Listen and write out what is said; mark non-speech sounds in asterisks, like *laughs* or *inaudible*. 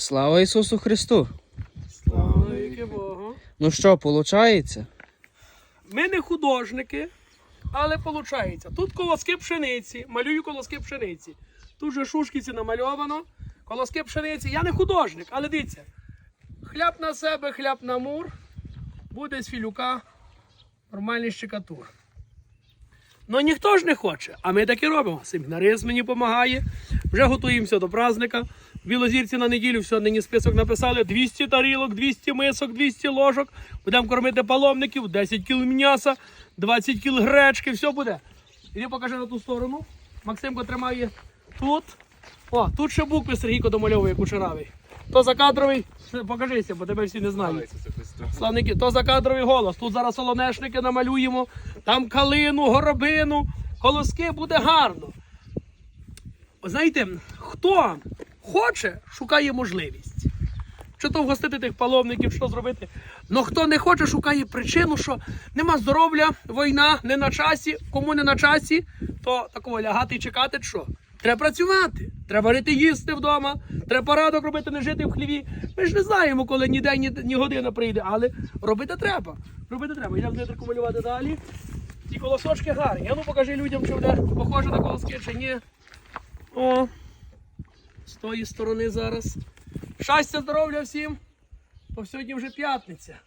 Слава Ісусу Христу! Слава яке Богу. Ну що, виходить? Ми не художники, але виходить. Тут колоски пшениці, малюю колоски пшениці. Тут же шушкіці намальовано. Колоски пшениці. Я не художник, але дивіться. Хляб на себе, хляб на мур. Буде з філюка нормальний щекатур. Ну ніхто ж не хоче, а ми так і робимо. Семінарист мені допомагає. Вже готуємося до праздника. В Білозірці на неділю все нині список написали: 200 тарілок, 200 мисок, 200 ложок. Будемо кормити паломників, 10 кіл м'яса, 20 кіл гречки, все буде. Іди покажи на ту сторону. Максимко тримає тут. О, тут ще букви Сергійко домальовує кучеравий. То закадровий, *laughs* покажися, бо тебе всі не знають. Славники, то закадровий голос. Тут зараз солонешники намалюємо, там калину, горобину, колоски буде гарно. Знаєте, хто хоче, шукає можливість. Чи то вгостити тих паломників, що зробити. Ну хто не хоче, шукає причину, що нема здоров'я, війна не на часі. Кому не на часі, то такого лягати і чекати, що? Треба працювати, треба варити їсти вдома, треба порадок робити, не жити в хліві. Ми ж не знаємо, коли ні день, ні, ні година прийде, але робити треба. Робити треба. Йдемо витрку малювати далі. Ті колосочки гарні. А ну покажи людям, чи буде похоже на колоски, чи ні. О, з тої сторони зараз. Щастя, здоров'я всім. Бо сьогодні вже п'ятниця.